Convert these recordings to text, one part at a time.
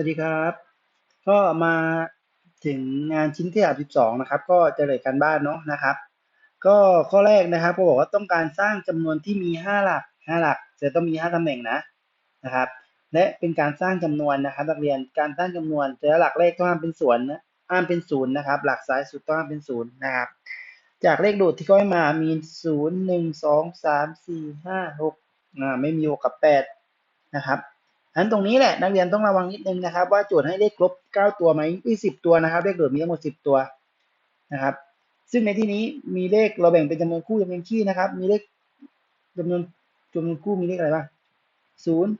วัสดีครับ ก็มาถึงงานชิ้นที่32นะครับ ก็จะเลยการบ้านเนาะนะครับ ก็ข้อแรกนะครับก็บอกว่าต้องการสร้างจำนวนที่มี 5 หลัก 5 หลัก จะต้องมี 5ตำแหน่งนะนะครับ และเป็นการสร้างจำนวนนะครับนักเรียนการสร้างจำนวนแต่ละหลักเลขต้องห้ามเป็นส่วนนะห้ามเป็นศูนย์นะครับ หลักซ้ายสุดต้องห้ามเป็นศูนย์นะครับ จากเลขโดดที่เขาให้มามี0 1 2 3 4 5 6อ่าไม่มี6กับ8นะครับ อันตรงนี้แหละนักเรียนต้องระวังนิดนึงนะครับ ว่าโจทย์ให้เลขครบ9ตัวไหมมี10 ตัวนะครับ เลขโดดมีทั้งหมด 10 ตัวนะครับ ซึ่งในที่นี้มีเลขเราแบ่งเป็นจำนวนคู่จำนวนคี่นะครับ มีเลขจำนวนจำนวนคู่มีเลขอะไรบ้างศูนย์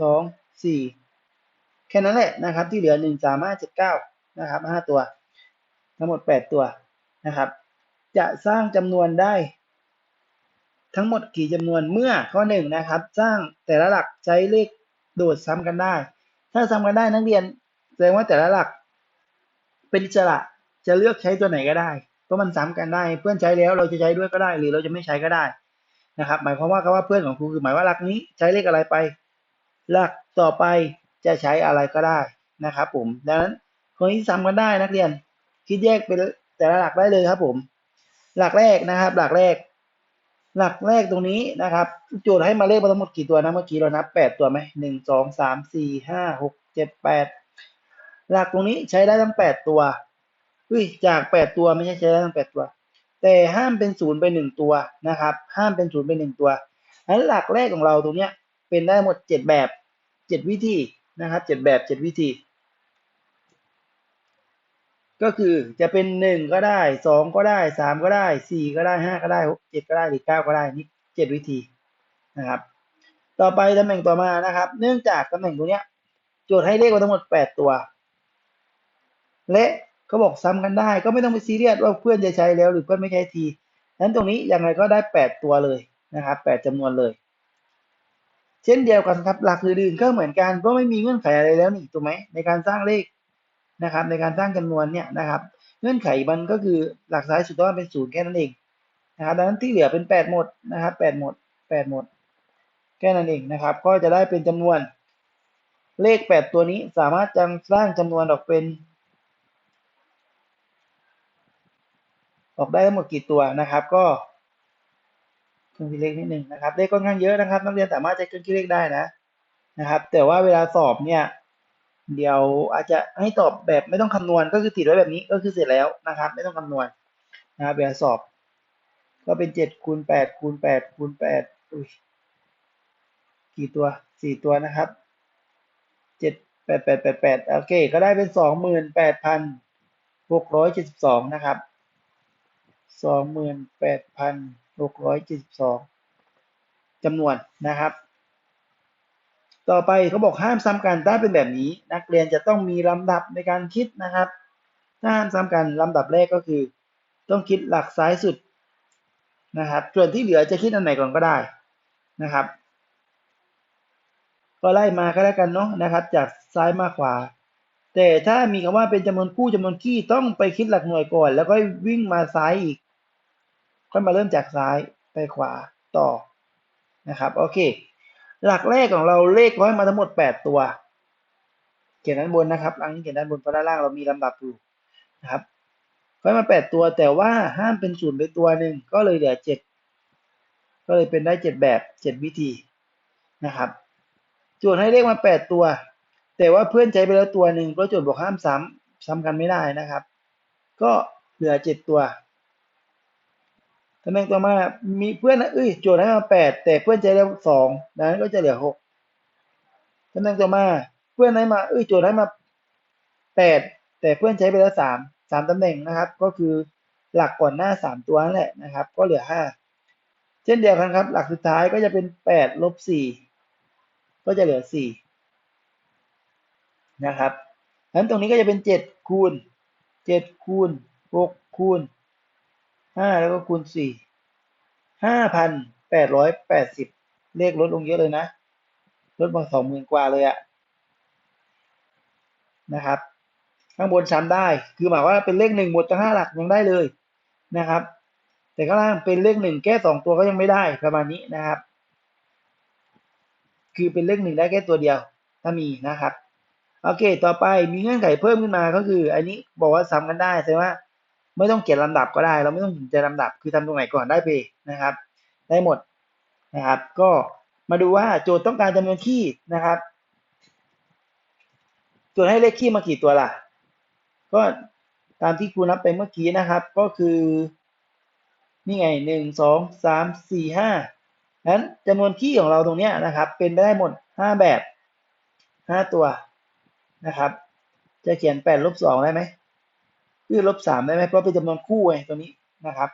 สองสี่แค่นั้นแหละนะครับ ที่เหลือหนึ่งสามห้าเจ็ดเก้านะครับห้าตัว ทั้งหมดแปดตัวนะครับ จะสร้างจำนวนได้ ทั้งหมดกี่จำนวนเมื่อข้อหนึ่งนะครับสร้างแต่ละหลักใช้เลขโดดซ้ำกันได้ ถ้าซ้ำกันได้นักเรียนแสดงว่าแต่ละหลัก เป็นอิสระจะเลือกใช้ตัวไหนก็ได้เพราะมันซ้ำกันได้ เพื่อนใช้แล้วเราจะใช้ด้วยก็ได้ หรือเราจะไม่ใช้ก็ได้นะครับ หมายความว่าคำว่าเพื่อนของครูคือหมายว่าหลักนี้ใช้เลขอะไรไป หลักต่อไปจะใช้อะไรก็ได้นะครับ ผมดังนั้นคนที่ซ้ำกันได้นักเรียน คิดแยกเป็นแต่ละหลักได้เลยครับผม หลักแรกนะครับ หลักแรก หลักแรกตรงนี้นะครับโจทย์ให้มาเลขมาทั้งหมดกี่ตัวนะเมื่อกี้เรานับแปดตัวไหมหนึ่งสองสามสี่ห้าหกเจ็ดแปดหลักตรงนี้ใช้ได้ทั้งแปดตัวอุ้ยจากแปดตัวไม่ใช่ใช้ได้ทั้งแปดตัว แต่ห้ามเป็นศูนย์ไปหนึ่งตัวนะครับ ห้ามเป็นศูนย์ไปหนึ่งตัวอันหลักแรกของเราตรงเนี้ยเป็นได้หมดเจ็ดแบบเจ็ดวิธีนะครับเจ็ดแบบเจ็ดวิธี ก็คือจะเป็นหนึ่งก็ได้สองก็ได้สามก็ได้สี่ก็ได้ห้าก็ได้หกเจ็ดก็ได้หรือเก้าก็ได้นี่เจ็ดวิธีนะครับ ต่อไปตำแหน่งต่อมานะครับ เนื่องจากตำแหน่งตรงเนี้ยโจทย์ให้เลขมาทั้งหมดแปดตัว และเขาบอกซ้ำกันได้ ก็ไม่ต้องไปซีเรียสว่าเพื่อนจะใช้แล้วหรือเพื่อนไม่ใช้ทีนั้นตรงนี้ยังไงก็ได้แปดตัวเลยนะครับแปดจำนวนเลย เช่นเดียวกันครับหลักอื่นๆก็เหมือนกันเพราะไม่มีเงื่อนไขอะไรแล้วนี่ถูกไหมในการสร้างเลข นะครับในการสร้างจำนวนเนี่ยนะครับเงื่อนไขมันก็คือหลักซ้ายสุดต้องเป็นศูนย์แค่นั้นเองนะครับดังนั้นที่เหลือเป็นแปดหมดนะครับแปดหมดแปดหมด แค่นั้นเองนะครับ ก็จะได้เป็นจำนวนเลขแปดตัวนี้สามารถจะสร้างจำนวนออกเป็น ออกได้ทั้งหมดกี่ตัวนะครับ ก็เครื่องคิดเลขนิดหนึ่งนะครับเลขค่อนข้างเยอะนะครับ นักเรียนสามารถใช้เครื่องคิดเลขได้นะนะครับ แต่ว่าเวลาสอบเนี่ย เดี๋ยวอาจจะให้ตอบแบบไม่ต้องคำนวณก็คือติดไว้แบบนี้ก็คือเสร็จแล้วนะครับ ไม่ต้องคำนวณนะครับเวลาสอบ ก็เป็นเจ็ดคูณแปดคูณแปดคูณแปดกี่ตัวสี่ตัวนะครับเจ็ดแปดแปดแปดแปดโอเค ก็ได้เป็นสองหมื่นแปดพันหกร้อยเจ็ดสิบสองนะครับสองหมื่นแปดพันหกร้อยเจ็ดสิบสองจำนวนนะครับ ต่อไปเขาบอกห้ามซ้ำกันถ้าเป็นแบบนี้ นักเรียนจะต้องมีลำดับในการคิดนะครับถ้าห้ามซ้ำกันลำดับแรกก็คือ ต้องคิดหลักซ้ายสุดนะครับ ส่วนที่เหลือจะคิดอันไหนก่อนก็ได้นะครับ ก็ไล่มาก็แล้วกันเนาะนะครับ จากซ้ายมาขวา แต่ถ้ามีคำว่าเป็นจำนวนคู่จำนวนคี่ต้องไปคิดหลักหน่วยก่อน แล้วก็วิ่งมาซ้ายอีกค่อยมาเริ่มจากซ้ายไปขวาต่อนะครับ โอเค หลักแรกของเราเลขร้อยมาทั้งหมดแปดตัว เขียนด้านบนนะครับอันนี้เขียนด้านบนเพราะด้านล่างเรามีลำดับอยู่นะครับร้อยมาแปดตัวแต่ว่าห้ามเป็นศูนย์ไปตัวหนึ่งก็เลยเหลือเจ็ดก็เลยเป็นได้เจ็ดแบบเจ็ดวิธีนะครับจทย์ให้เลขมาแปดตัว แต่ว่าเพื่อนใช้ไปแล้วตัวหนึ่งเพราะโจทย์บอกห้ามซ้ำซ้ำกันไม่ได้นะครับ ก็เหลือเจ็ดตัว ตำแหน่งต่อมามีเพื่อนเอ้ยโจทย์ให้มาแปดแต่เพื่อนใช้แล้วสองดังนั้นก็จะเหลือหกตำแหน่งต่อมาเพื่อนให้มาเอ้ยโจทย์ให้มาแปดแต่เพื่อนใช้ไปแล้วสามสามตำแหน่งนะครับ ก็คือหลักก่อนหน้าสามตัวนั่นแหละนะครับ ก็เหลือห้าเช่นเดียวกันครับ หลักสุดท้ายก็จะเป็นแปดลบสี่ก็จะเหลือสี่นะครับฉะนั้นตรงนี้ก็จะเป็นเจ็ดคูณเจ็ดคูณหกคูณ ห้าแล้วก็คูณสี่ห้าพันแปดร้อยแปดสิบเลขลดลงเยอะเลยนะลดมาสองหมื่นกว่าเลยอะนะครับ ข้างบนซ้ำได้คือหมายว่าเป็นเลขหนึ่งหมดทั้งห้าหลักยังได้เลยนะครับ แต่ข้างล่างเป็นเลขหนึ่งแค่สองตัวก็ยังไม่ได้ประมาณนี้นะครับ คือเป็นเลขหนึ่งได้แค่ตัวเดียว ถ้ามีนะครับโอเค ต่อไปมีเงื่อนไขเพิ่มขึ้นมาก็คือ อันนี้บอกว่าซ้ำกันได้แสดงว่า ไม่ต้องเขียนลำดับก็ได้ เราไม่ต้องสนใจลำดับคือทำตรงไหนก่อนได้ไปนะครับ ได้หมดนะครับ ก็มาดูว่าโจทย์ต้องการจำนวนคี่นะครับโจทย์ให้เลขคี่มากี่ตัวล่ะ ก็ตามที่ครูนับไปเมื่อกี้นะครับ ก็คือนี่ไงหนึ่งสองสามสี่ห้านั้นจำนวนคี่ของเราตรงนี้นะครับ เป็นไปได้หมดห้าแบบห้าตัวนะครับ จะเขียนแปดลบสองได้ไหม คือลบสามได้ไหมเพราะเป็นจำนวนคู่ไงตัวนี้นะครับ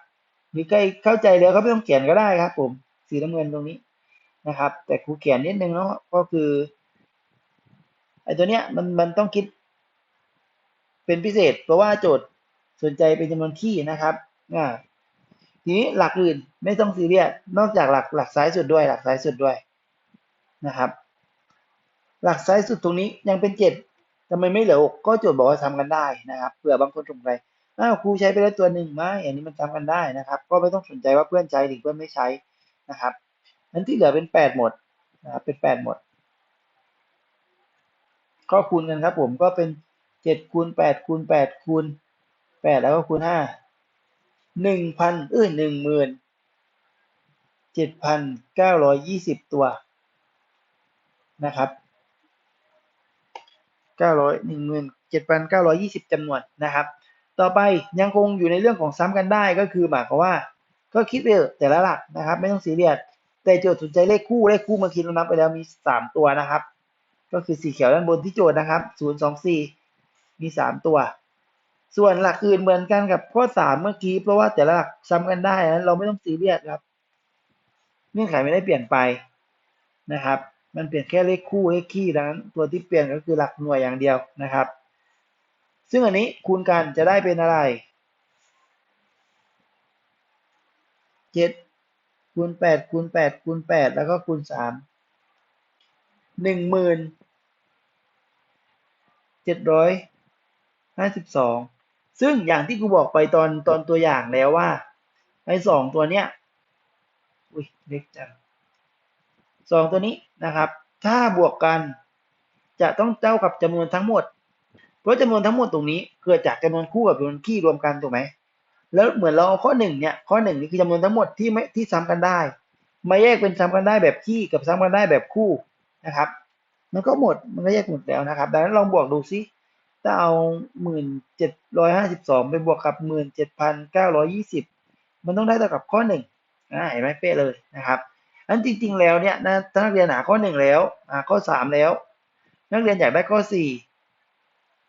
หรือใกล้เข้าใจแล้วก็ไม่ต้องเขียนก็ได้ครับ ผม สีน้ำเงินตรงนี้นะครับ แต่ครูเขียนนิดนึงเนาะก็คือไอ้ตัวเนี้ยมันมันต้องคิด เป็นพิเศษ เพราะว่าโจทย์สนใจเป็นจำนวนคี่นะครับอ่าทีนี้หลักอื่นไม่ต้องซีเรียสนอกจากหลักหลักซ้ายสุดด้วย หลักซ้ายสุดด้วยนะครับ หลักซ้ายสุดตรงนี้ยังเป็นเจ็ด ทำไมไม่เหลือหกก็โจทย์บอกว่าทำกันได้นะครับเผื่อบางคนสงสัยอ้าวครูใช้ไปแล้วตัวหนึ่งไหมอันนี้มันทำกันได้นะครับ ก็ไม่ต้องสนใจว่าเพื่อนใช้หรือเพื่อนไม่ใช้นะครับนั้นที่เหลือเป็นแปดหมดนะครับเป็นแปดหมดก็คูณกันครับ ผมก็เป็นเจ็ดคูณแปดคูณแปดคูณแปดแล้วก็คูณห้าหนึ่งพันเอ้ยหนึ่งหมื่นเจ็ดพันเก้าร้อยยี่สิบตัวนะครับ เก้าร้อยหนึ่งหมื่นเจ็ดพันเก้าร้อยยี่สิบจำนวนนะครับ ต่อไปยังคงอยู่ในเรื่องของซ้ำกันได้ก็คือหมายความว่า ก็คิดไปแต่ละหลักนะครับ ไม่ต้องซีเรียสแต่โจทย์สนใจเลขคู่เลขคู่เมื่อกี้เรานับไปแล้วมีสามตัวนะครับ ก็คือสีเขียวด้านบนที่โจทย์นะครับศูนย์สองสี่มีสามตัว ส่วนหลักอื่นเหมือนกันกับข้อสามเมื่อกี้เพราะว่าแต่ละหลักซ้ำกันได้นะเราไม่ต้องซีเรียสครับ เงื่อนไขไม่ได้เปลี่ยนไปนะครับ มันเปลี่ยนแค่เลขคู่เลขคี่ดังนั้นตัวที่เปลี่ยนก็คือหลักหน่วยอย่างเดียวนะครับ ซึ่งอันนี้คูณกันจะได้เป็นอะไรเจ็ดคูณแปดคูณแปดคูณแปดแล้วก็คูณสามหนึ่งหมื่นเจ็ดร้อยห้าสิบสองซึ่งอย่างที่กูบอกไปตอนตอนตัวอย่างแล้วว่าไอ้สองตัวเนี้ยอุ้ยเล็กจัง สองตัวนี้นะครับ ถ้าบวกกันจะต้องเท่ากับจำนวนทั้งหมด เพราะจำนวนทั้งหมดตรงนี้เกิดจากจำนวนคู่กับจำนวนคี่รวมกันถูกไหมแล้วเหมือนเราเอาข้อหนึ่งเนี่ยข้อหนึ่งนี่คือจำนวนทั้งหมดที่ไม่ที่ซ้ำกันได้ มาแยกเป็นซ้ำกันได้แบบคี่กับซ้ำกันได้แบบคู่นะครับ มันก็หมดมันก็แยกหมดแล้วนะครับ ดังนั้นลองบวกดูซิถ้าเอาหมื่นเจ็ดร้อยห้าสิบสองไปบวกกับหมื่นเจ็ดพันเก้าร้อยี่สิบมันต้องได้เท่ากับข้อหนึ่งอ่าเห็นไหมเป๊ะเลยนะครับ อันจริง ๆ แล้วเนี่ยนะถ้านักเรียนหาข้อหนึ่งแล้วอ่าข้อสามแล้ว นักเรียนอยากได้ข้อสี่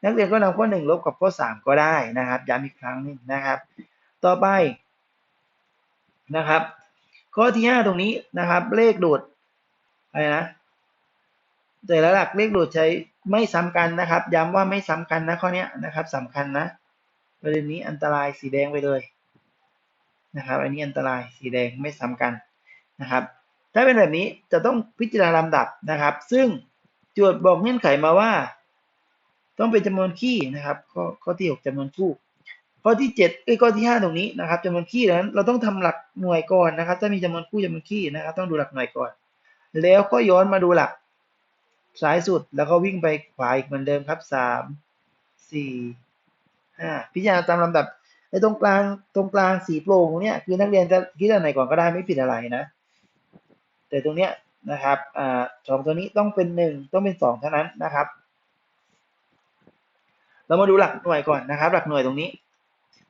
นักเรียนก็นำข้อหนึ่งลบกับข้อสามก็ได้นะครับย้ำอีกครั้งหนึงนะครับ ต่อไปนะครับ ข้อที่ห้าตรงนี้นะครับ เลขโดดอะไรนะแต่ละหลักเลขโดดใช้ไม่ซ้ำกันนะครับ ย้ำว่าไม่ซ้ำกันนะข้อนี้นะครับสำคัญนะประเด็นนี้อันตรายสีแดงไปเลยนะครับ อันนี้อันตรายสีแดงไม่ซ้ำกันนะครับ ถ้าเป็นแบบนี้จะต้องพิจารณาลำดับนะครับ ซึ่งโจทย์บอกเงื่อนไขมาว่า ต้องเป็นจำนวนคี่นะครับ ข้อข้อที่หกจำนวนคู่ ข้อที่เจ็ดเอ้ยข้อที่ห้าตรงนี้นะครับจำนวนคี่นั้น เราต้องทำหลักหน่วยก่อนนะครับ ถ้ามีจำนวนคู่จำนวนคี่นะครับ ต้องดูหลักหน่วยก่อน แล้วก็ย้อนมาดูหลักซ้ายสุดแล้วก็วิ่งไปขวาอีกเหมือนเดิมครับสามสี่ห้าพิจารณาตามลำดับไอ้ตรงกลางตรงกลางสีโปร่งเนี้ยคือนักเรียนจะคิดอันไหนก่อนก็ได้ไม่ผิดอะไรนะ แต่ตรงเนี้ยนะครับอ่าสองตัวนี้ต้องเป็นหนึ่งต้องเป็นสองเท่านั้นนะครับ เรามาดูหลักหน่วยก่อนนะครับ หลักหน่วยตรงนี้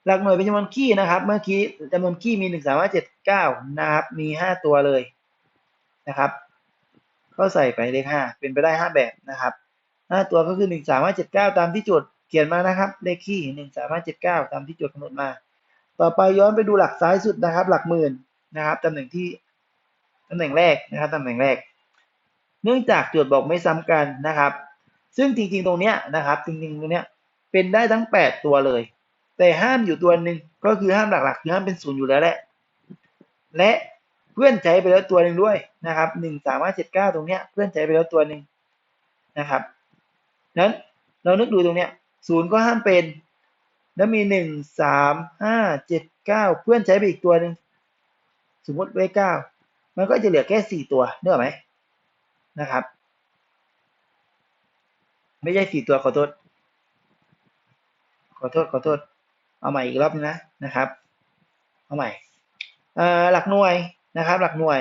หลักหน่วยเป็นจำนวนคี่นะครับ เมื่อกี้จำนวนคี่มีหนึ่งสามารถเจ็ดเก้านะครับ มีห้าตัวเลยนะครับ ก็ใส่ไปเลขห้าเป็นไปได้ห้าแบบนะครับห้าตัวก็คือหนึ่งสามารถเจ็ดเก้าตามที่โจทย์เขียนมานะครับ เลขคี่หนึ่งสามารถเจ็ดเก้าตามที่โจทย์กำหนดมา ต่อไปย้อนไปดูหลักซ้ายสุดนะครับ หลักหมื่นนะครับตำแหน่งที่ ตำแหน่งแรกนะครับตำแหน่งแรก เนื่องจากโจทย์บอกไม่ซ้ำกันนะครับ ซึ่งจริงๆตรงเนี้ยนะครับ จริงๆตรงเนี้ยเป็นได้ทั้งแปดตัวเลย แต่ห้ามอยู่ตัวหนึ่งก็คือห้ามหลักๆคือห้ามเป็นศูนย์อยู่แล้วแหละและเพื่อนใช้ไปแล้วตัวหนึ่งด้วยนะครับหนึ่งสามารถเจ็ดเก้าตรงเนี้ยเพื่อนใช้ไปแล้วตัวหนึ่งนะครับนั้นเรานึกดูตรงเนี้ยศูนย์ก็ห้ามเป็น แล้วมีหนึ่งสามห้าเจ็ดเก้าเพื่อนใช้ไปอีกตัวหนึ่งสมมติไว้เก้า มันก็จะเหลือแค่สี่ตัวเนกอไหมนะครับ ไม่ใช่สี่ตัวขอโทษ ขอโทษขอโทษ เอาใหม่อีกรอบนึงนะนะครับ เอาใหม่อ่อหลักหน่วยนะครับ หลักหน่วย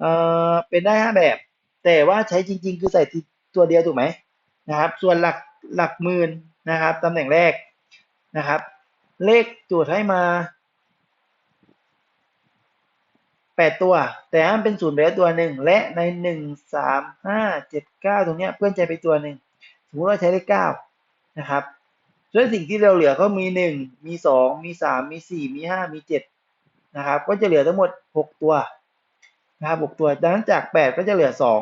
เอ่อเป็นได้ห้าแบบ แต่ว่าใช้จริง ๆ คือใส่ตัวเดียวถูกไหมนะครับ ส่วนหลักหลักหมื่นนะครับตำแหน่งแรกนะครับ เลขโจทย์ให้มา แปดตัว แต่ห้ามเป็นศูนย์ไปแล้วตัวหนึ่งและในหนึ่งสามห้าเจ็ดเก้าตรงเนี้ยเพื่อนใจไปตัวหนึ่งสมมติว่าใช้เลขเก้านะครับส่วนสิ่งที่เราเหลือก็มีหนึ่งมีสองมีสามมีสี่มีห้ามีเจ็ดนะครับ ก็จะเหลือทั้งหมดหกตัวนะครับหกตัว ดังนั้นจากแปดก็จะเหลือสอง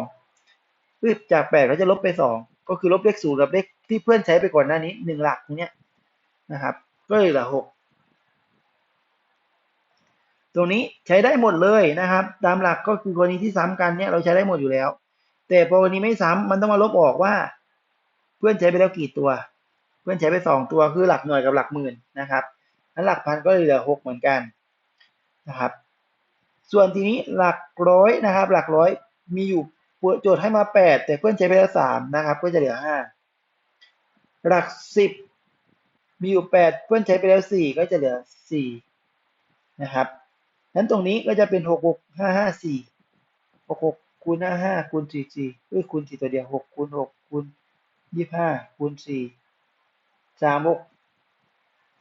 คือจากแปดก็จะลบไปสองก็คือลบเลขศูนย์กับเลขที่เพื่อนใช้ไปก่อนหน้านี้หนึ่งหลักตรงเนี้ยนะครับ ก็เลยเหลือหก ตรงนี้ใช้ได้หมดเลยนะครับ ตามหลักก็คือกรณีที่ซ้ำกันเนี่ยเราใช้ได้หมดอยู่แล้ว แต่พอกรณีไม่ซ้ำมันต้องมาลบออกว่า เพื่อนใช้ไปแล้วกี่ตัว เพื่อนใช้ไปสองตัวคือหลักหน่วยกับหลักหมื่นนะครับนั้นหลักพันก็เลยเหลือหกเหมือนกันนะครับ ส่วนทีนี้หลักร้อยนะครับ หลักร้อยมีอยู่โจทย์ให้มาแปดแต่เพื่อนใช้ไปแล้วสามนะครับ ก็จะเหลือห้าหลักสิบมีอยู่แปดเพื่อนใช้ไปแล้วสี่ก็จะเหลือสี่นะครับ นั้นตรงนี้ก็จะเป็นหกหกห้าห้าสี่หกหกคูณห้าห้าคูณสี่สี่เอ้ยคูณสี่ตัวเดียวหกคูณหกคูณยี่ห้าคูณสี่สามหก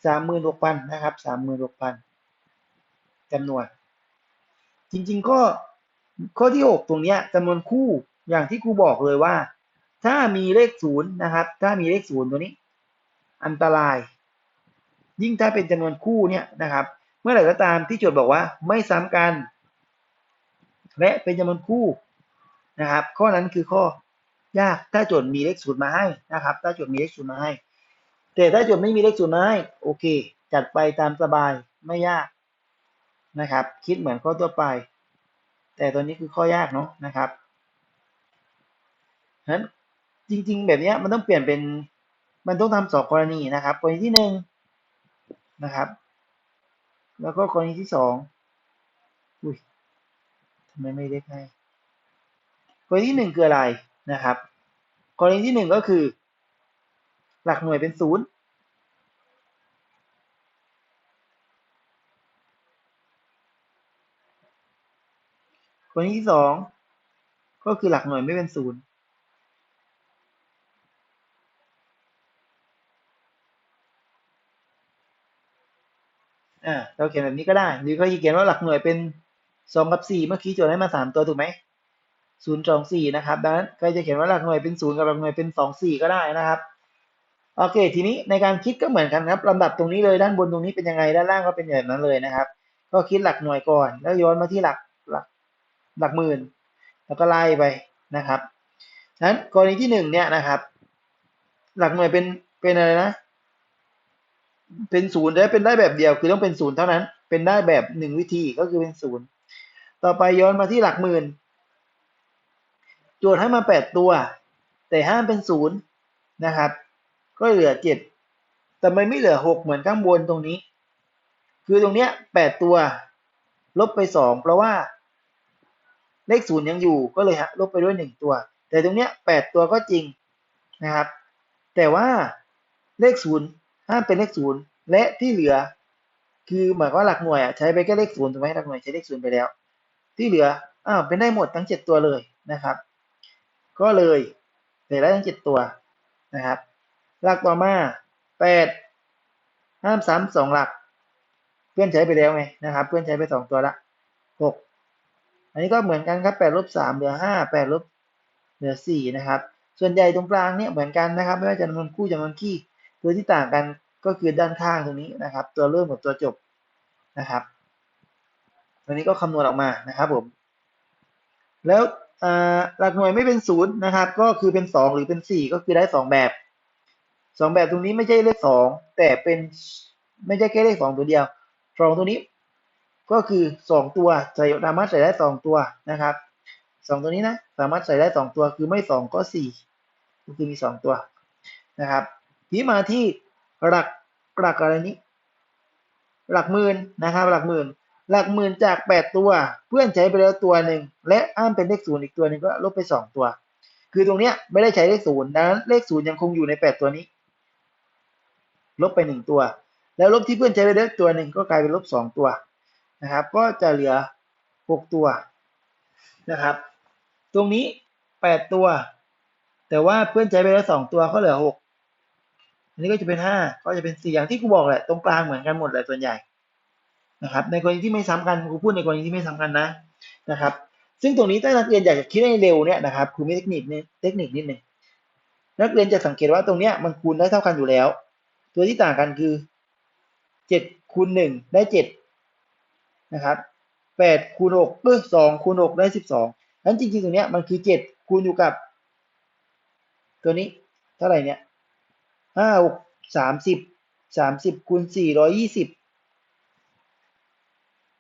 สามหมื่นหกพันนะครับสามหมื่นหกพันจำนวน จริง ๆ ก็ข้อที่หกตรงนี้จำนวนคู่อย่างที่ครูบอกเลยว่า ถ้ามีเลขศูนย์นะครับ ถ้ามีเลขศูนย์ตัวนี้ อันตราย ยิ่งถ้าเป็นจำนวนคู่เนี่ยนะครับ เมื่อไหร่ก็ตามที่โจทย์บอกว่าไม่ซ้ำกัน และเป็นจำนวนคู่นะครับ ข้อนั้นคือข้อยากถ้าโจทย์มีเลขศูนย์มาให้นะครับ ถ้าโจทย์มีเลขศูนย์มาให้ แต่ถ้าโจทย์ไม่มีเลขศูนย์มาให้โอเค จัดไปตามสบายไม่ยากนะครับ คิดเหมือนข้อทั่วไป แต่ตัวนี้คือข้อยากเนาะนะครับฉะนั้นจริง ๆ แบบนี้มันต้องเปลี่ยนเป็นมันต้องทำสองกรณีนะครับ กรณีที่หนึ่งนะครับ แล้วก็กรณีที่สองอุ้ยทำไมไม่เล็กให้กรณีที่หนึ่งคืออะไรนะครับ กรณีที่หนึ่งก็คือ หลักหน่วยเป็นศูนย์กรณีที่สองก็คือหลักหน่วยไม่เป็นศูนย์ อ่าเราเขียนแบบนี้ก็ได้หรือก็เขียนว่าหลักหน่วยเป็นสองกับสี่เมื่อกี้โจทย์ให้มาสามตัวถูกไหมศูนย์สองสี่นะครับดังนั้นใครจะเขียนว่าหลักหน่วยเป็นศูนย์กับหลักหน่วยเป็นสองสี่ก็ได้นะครับโอเค ทีนี้ในการคิดก็เหมือนกันครับลำดับตรงนี้เลยด้านบนตรงนี้เป็นยังไงด้านล่างก็เป็นแบบนั้นเลยนะครับ ก็คิดหลักหน่วยก่อน แล้วย้อนมาที่หลักหลักหลักหมื่น แล้วก็ไล่ไปนะครับฉะนั้นกรณีที่หนึ่งเนี่ยนะครับ หลักหน่วยเป็นเป็นอะไรนะ เป็นศูนย์ได้เป็นได้แบบเดียวคือต้องเป็นศูนย์เท่านั้น เป็นได้แบบหนึ่งวิธีก็คือเป็นศูนย์ต่อไปย้อนมาที่หลักหมื่นโจทย์ให้มาแปดตัว แต่ห้ามเป็นศูนย์นะครับ ก็เหลือเจ็ดแต่ไม่ไม่เหลือหกเหมือนข้างบนตรงนี้ คือตรงเนี้ยแปดตัว ลบไปสองเพราะว่า เลขศูนย์ยังอยู่ก็เลยฮะลบไปด้วยหนึ่งตัว แต่ตรงเนี้ยแปดตัวก็จริงนะครับ แต่ว่าเลขศูนย์ ห้ามเป็นเลขศูนย์และที่เหลือ คือหมายว่าหลักหน่วยอะใช้ไปแค่เลขศูนย์ถูกไหมหลักหน่วยใช้เลขศูนย์ไปแล้ว ที่เหลืออ้าวเป็นได้หมดทั้งเจ็ดตัวเลยนะครับ ก็เลยเหลือได้ทั้งเจ็ดตัวนะครับ หลักต่อมาแปดห้ามซ้ำสองหลัก เพื่อนใช้ไปแล้วไงนะครับ เพื่อนใช้ไปสองตัวละหกอันนี้ก็เหมือนกันครับแปดลบสามเหลือห้าแปดลบเหลือสี่นะครับ ส่วนใหญ่ตรงกลางเนี่ยเหมือนกันนะครับ ไม่ว่าจำนวนคู่จำนวนขี้ ตัวที่ต่างกันก็คือด้านข้างตรงนี้นะครับ ตัวเริ่มกับตัวจบนะครับตัวนี้ก็คำนวณออกมานะครับผมแล้วหลักหน่วยไม่เป็นศูนย์นะครับ ก็คือเป็นสองหรือเป็นสี่ก็คือได้สองแบบสองแบบตรงนี้ไม่ใช่เลขสองแต่เป็นไม่ใช่แค่เลขสองตัวเดียวสองตัวนี้ก็คือสองตัวใส่สามารถใส่ได้สองตัวนะครับสองตัวนี้นะสามารถใส่ได้สองตัวคือไม่สองก็สี่ก็คือมีสองตัวนะครับ ทีมาที่หลักหลักอะไรนี้ หลักหมื่นนะครับ หลักหมื่น หลักหมื่นจากแปดตัว เพื่อนใช้ไปแล้วตัวหนึ่งและอ้ามเป็นเลขศูนย์อีกตัวหนึ่งก็ลบไปสองตัว คือตรงเนี้ยไม่ได้ใช้เลขศูนย์ดังนั้นเลขศูนย์ยังคงอยู่ในแปดตัวนี้ ลบไปหนึ่งตัว แล้วลบที่เพื่อนใช้ไปได้วตัวหนึ่งก็กลายเป็นลบสองตัวนะครับ ก็จะเหลือหกตัวนะครับ ตรงนี้แปดตัว แต่ว่าเพื่อนใช้ไปแล้วสองตัวก็เหลือหก อันนี้ก็จะเป็นห้าก็จะเป็นสี่อย่างที่กูบอกแหละ ตรงกลางเหมือนกันหมดเลยส่วนใหญ่นะครับ ในกรณีที่ไม่ซ้ำกันกูพูดในกรณีที่ไม่ซ้ำกันนะนะครับ ซึ่งตรงนี้ถ้านักเรียนอยากจะคิดให้เร็วเนี่ยนะครับครูมีเทคนิคนี่เทคนิคนิดหนึ่งนักเรียนจะสังเกตว่าตรงเนี้ยมันคูณได้เท่ากันอยู่แล้ว ตัวที่ต่างกันคือเจ็ดคูณหนึ่งได้เจ็ดนะครับแปดคูณหกเออสองคูณหกได้สิบสองนั้นจริงๆตรงเนี้ยมันคือเจ็ดคูณอยู่กับ ตัวนี้เท่าไหร่เนี่ย ห้าหกสามสิบสามสิบคูณสี่ร้อยยี่สิบ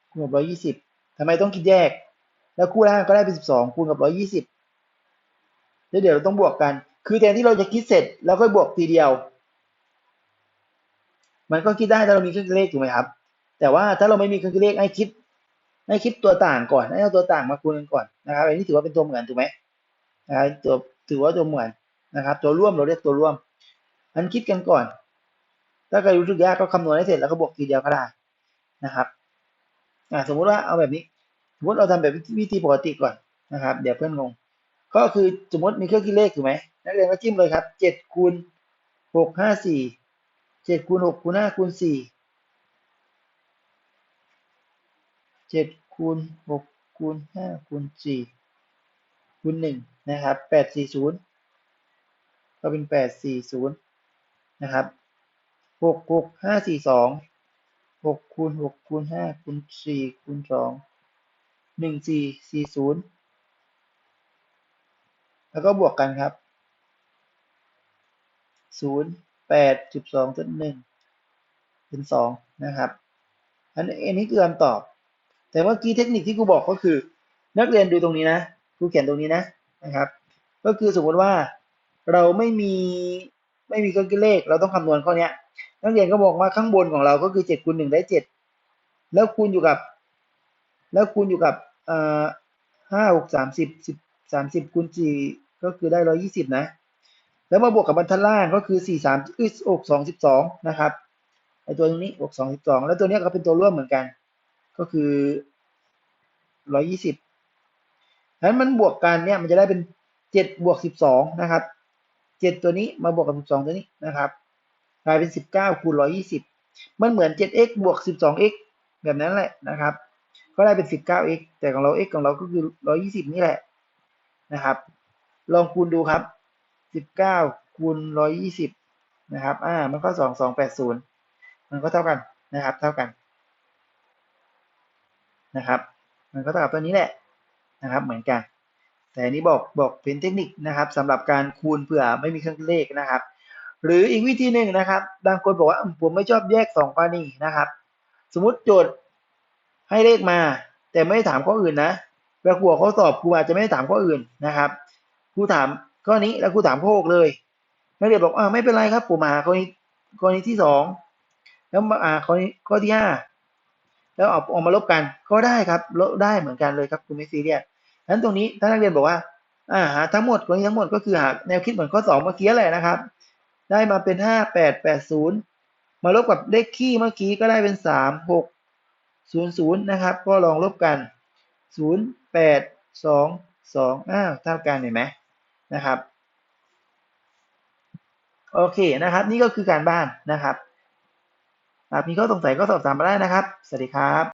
คูณกับร้อยยี่สิบทำไมต้องคิดแยก แล้วคู่ล่างก็ได้เป็นสิบสองคูณกับร้อยยี่สิบแล้วเดี๋ยวเราต้องบวกกัน คือแทนที่เราจะคิดเสร็จแล้วค่อยบวกทีเดียว มันก็คิดได้ถ้าเรามีเครื่องคิดเลขถูกไหมครับ แต่ว่าถ้าเราไม่มีเครื่องคิดเลขให้คิดให้คิดตัวต่างก่อนให้เอาตัวต่างมาคูณกันก่อนนะครับอันนี้ถือว่าเป็นตัวเหมือนถูกไหมนะครับตัวถือว่าตัวเหมือนนะครับ ตัวร่วมเราเรียกตัวร่วม อันคิดกันก่อน ถ้าใครรู้สึกยากก็คำนวณให้เสร็จแล้วก็บวกทีเดียวก็ได้นะครับอ่าสมมุติว่าเอาแบบนี้สมมติเราทำแบบวิธีปกติก่อนนะครับ เดี๋ยวเพื่อนงง ก็คือสมมติมีเครื่องคิดเลขถูกไหมนักเรียนก็จิ้มเลยครับเจ็ดคูณหกห้าสี่เจ็ดคูณหกคูณห้าคูณสี่เจ็ดคูณหกคูณห้าคูณสี่คูณหนึ่งนะครับแปดสี่ศูนย์ก็เป็นแปดสี่ศูนย์ นะครับหกหกห้าสี่สองหกคูณหกคูณห้าคูณสี่คูณสองหนึ่งสี่สี่ศูนย์แล้วก็บวกกันครับศูนย์แปดสิบสองจุดหนึ่งเป็นสองนะครับอันอันนี้คือคำตอบ แต่เมื่อกี้เทคนิคที่ครูบอกก็คือ นักเรียนดูตรงนี้นะครูเขียนตรงนี้นะนะครับ ก็คือสมมติว่าเราไม่มี ไม่มีเครื่องคิดเลข เราต้องคำนวณข้อนี้นักเรียนก็บอกว่าข้างบนของเราก็คือเจ็ดคูณหนึ่งได้เจ็ดแล้วคูณอยู่กับ แล้วคูณอยู่กับเอ่อห้าหกสามสิบสิบสามสิบคูณสี่ก็คือได้ร้อยี่สิบนะ แล้วมาบวกกับบรรทัดล่างก็คือสี่สามอือกสองสิบสองนะครับไอตัวตรงนี้อกสองสิบสองแล้วตัวนี้ก็เป็นตัวร่วมเหมือนกัน ก็คือร้อยี่สิบฉะนั้นมันบวกกันเนี่ยมันจะได้เป็นเจ็ดบวกสิบสองนะครับ เจ็ดตัวนี้มาบวกกับสิบสองตัวนี้นะครับกลายเป็นสิบเก้าคูณร้อยี่สิบมันเหมือนเจ็ด x บวกสิบสอง x แบบนั้นแหละนะครับ ก็ได้เป็นสิบเก้า x แต่ของเรา x ของเราก็คือร้อยี่สิบนี่แหละนะครับ ลองคูณดูครับสิบเก้าคูณร้อยี่สิบนะครับ อ่า มันก็สองสองแปดศูนย์มันก็เท่ากันนะครับ เท่ากันนะครับ มันก็เท่ากับตัวนี้แหละนะครับ เหมือนกัน แต่นี้บอกบอกเป็นเทคนิคนะครับสำหรับการคูณเผื่อไม่มีเครื่องเลขนะครับ หรืออีกวิธีหนึ่งนะครับ บางคนบอกว่าผมไม่ชอบแยกสองกรณีนะครับ สมมุติโจทย์ให้เลขมา แต่ไม่ได้ถามข้ออื่นนะเวลาครูข้อสอบครูอาจจะไม่ได้ถามข้ออื่นนะครับครูถามข้อนี้แล้วครูถามข้อหกเลยนักเรียนบอกอ่าไม่เป็นไรครับ ผมมาข้อนี้ข้อนี้ที่สองแล้วมาอ่าข้อนี้ข้อที่ห้าแล้วเอาออกมาลบกันก็ได้ครับลบได้เหมือนกันเลยครับคุณไม่ซีเรียส นั้นตรงนี้ถ้านักเรียนบอกว่าอ่าหาทั้งหมดข้อนี้ทั้งหมดก็คือหาแนวคิดเหมือนข้อสองเมื่อกี้แหละนะครับ ได้มาเป็นห้าแปดแปดศูนย์มาลบกับเลขคี่เมื่อกี้ก็ได้เป็นสามหกศูนะครับ ก็ลองลบกันศูนย์แปดสองสองอ้าวเท่ากันเห็นไหมนะครับโอเคนะครับ นี่ก็คือการบ้านนะครับหากมีข้อสงสัยก็สอบถามมาได้นะครับ สวัสดีครับ